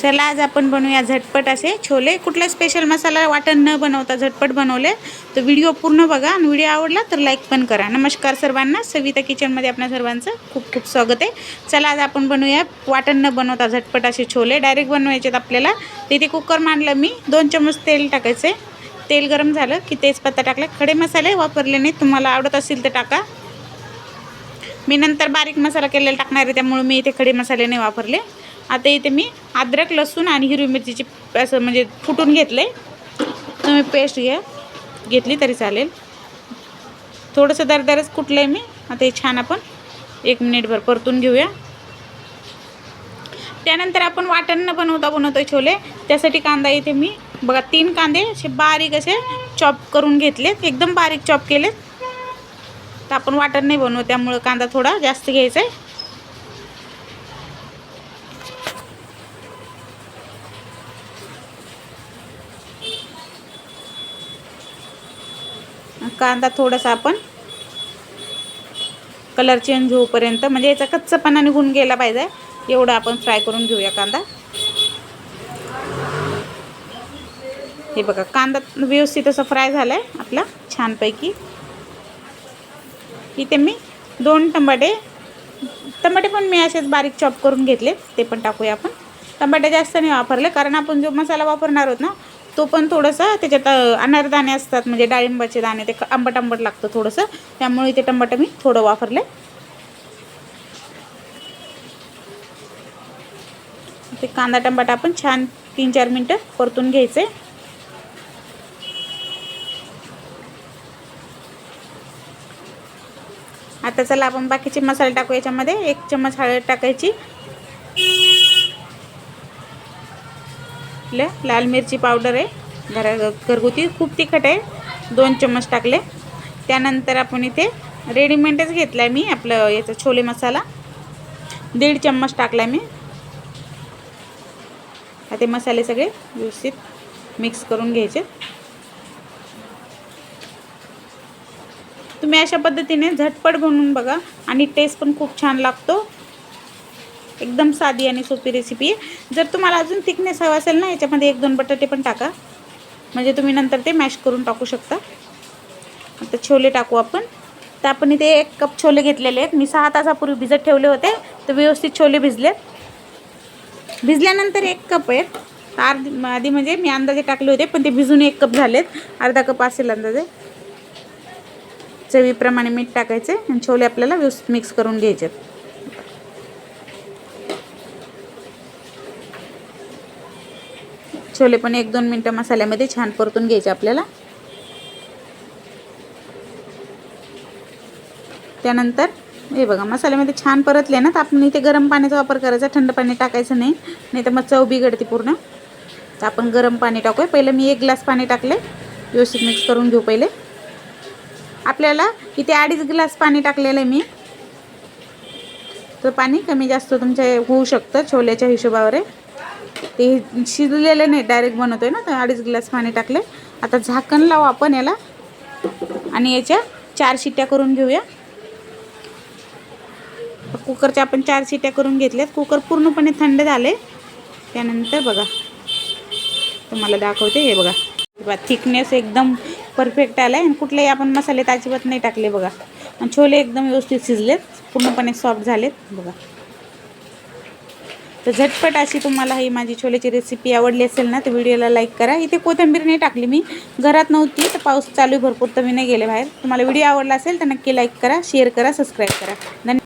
चला आज आपण बनवूया झटपट असे छोले. कुठला स्पेशल मसाला वाटण न बनवता झटपट बनवले तर व्हिडिओ पूर्ण बघा. आणि व्हिडिओ आवडला तर लाईक पण करा. नमस्कार सर्वांना. सविता किचनमध्ये आपल्या सर्वांचं खूप खूप स्वागत आहे. चला आज आपण बनवूया वाटण न बनवता झटपट असे छोले. डायरेक्ट बनवायचे आहेत आपल्याला. तिथे कुकर मांडलं मी दोन चम्मच तेल टाकायचे. तेल गरम झालं की तेजपत्ता टाकला. खडे मसाले वापरले नाही तुम्हाला आवडत असेल तर टाका. मी नंतर बारीक मसाला केलेला टाकणार आहे त्यामुळे मी इथे खडे मसाले नाही वापरले. आता इथे मी अद्रक लसूण आणि हिरवी मिरचीची असं म्हणजे फुटून घेतले. तुम्ही पेस्ट घ्या. घेतली तरी चालेल. थोडंसं दरदरच कुठलं आहे मी. आता हे छान आपण एक मिनिटभर परतून घेऊया. त्यानंतर आपण वाटण बनवता बनवतो छोले. त्यासाठी कांदा इथे मी बघा तीन कांदे असे बारीक असे चॉप करून घेतलेत. एकदम बारीक चॉप केलेत. तर आपण वाटण नाही बनवू त्यामुळं कांदा थोडा जास्त घ्यायचा आहे कांदा थोडासा आपण कलर चेंज होऊपर्यंत म्हणजे याचा कच्चापणा निघून गेला पाहिजे. एवढं आपण फ्राय करून घेऊया कांदा. हे बघा कांदा व्यवस्थित असं फ्राय झाला आहे आपला छानपैकी. इथे मी दोन टमाटे टमाटे पण मी असेच बारीक चॉप करून घेतले ते पण टाकूया आपण. टमाटे जास्त नाही वापरले कारण आपण जो मसाला वापरणार आहोत ना तो पण थोडंसं त्याच्यात अनारदाणे असतात म्हणजे डाळिंबाचे दाणे ते आंबट आंबट लागतं थोडंसं. त्यामुळे ते टमाटं मी थोडं वापरले. ते कांदा टमाटा आपण छान तीन चार मिनटं परतून घ्यायचे. आता चला आपण बाकीचे मसाले टाकू याच्यामध्ये एक चम्मच हळद टाकायची. आपलं लाल मिरची पावडर आहे. घरा घरगुती खूप तिखट आहे. दोन चम्मच टाकले. त्यानंतर आपण इथे रेडीमेडच घेतला आहे मी आपलं याचा छोले मसाला. दीड चम्मच टाकला आहे मी. आता ते मसाले सगळे व्यवस्थित मिक्स करून घ्यायचे. तुम्ही अशा पद्धतीने झटपट बनवून बघा आणि टेस्ट पण खूप छान लागतो. एकदम साधी आणि सोपी रेसिपी आहे. जर तुम्हाला अजून थिकनेस हवा असेल ना याच्यामध्ये एक दोन बटाटे पण टाका. म्हणजे तुम्ही नंतर ते मॅश करून टाकू शकता. आता छोले टाकू आपण. तर आपण इथे एक कप छोले घेतलेले आहेत. मी सहा तासापूर्वी भिजत ठेवले होते. तर व्यवस्थित छोले भिजलेत. भिजल्यानंतर एक कप आहेत. अर्धी आधी म्हणजे मी अंदाजे टाकले होते पण ते भिजून एक कप झालेत. अर्धा कप असेल अंदाजे. चवीप्रमाणे मीठ टाकायचे आणि छोले आपल्याला व्यवस्थित मिक्स करून घ्यायचे छोले पण एक दोन मिनटं मसाल्यामध्ये छान परतून घ्यायचे आपल्याला. त्यानंतर हे बघा मसाल्यामध्ये छान परतले ना तर आपण इथे गरम पाण्याचा वापर करायचा थंड पाणी टाकायचं नाही नाही तर मग चव बिघडते पूर्ण. तर आपण गरम पाणी टाकूया. पहिलं मी एक ग्लास पाणी टाकले व्यवस्थित मिक्स करून घेऊ पहिले. आपल्याला इथे अडीच ग्लास पाणी टाकलेलं आहे मी. तर पाणी कमी जास्त तुमच्या होऊ शकतं छोल्याच्या हिशोबावर आहे. ते शिजलेले नाही डायरेक्ट बनवतोय ना तर अडीच ग्लास पाणी टाकले. आता झाकण लावू आपण याला. आणि याच्या चार शिट्ट्या करून घेऊया. कुकरच्या आपण चार शिट्ट्या करून घेतल्यात. कुकर पूर्णपणे थंड झाले त्यानंतर बघा. तुम्हाला दाखवते हे बघा. बघा थिकनेस एकदम परफेक्ट आला आहे आणि कुठलेही आपण मसाले अजिबात नाही टाकले बघा. आणि छोले एकदम व्यवस्थित शिजलेत. पूर्णपणे सॉफ्ट झालेत. बघा. तर झटपट अशी तुम्हाला ही माझी छोल्याची रेसिपी आवडली असेल ना तर व्हिडिओला लाईक करा. इथे कोथिंबीर नाही टाकली मी. घरात नव्हती तर पाऊस चालू भरपूर तर मी नाही गेले बाहेर. तुम्हाला व्हिडिओ आवडला असेल तर नक्की लाईक करा शेअर करा सबस्क्राईब करा. धन्यवाद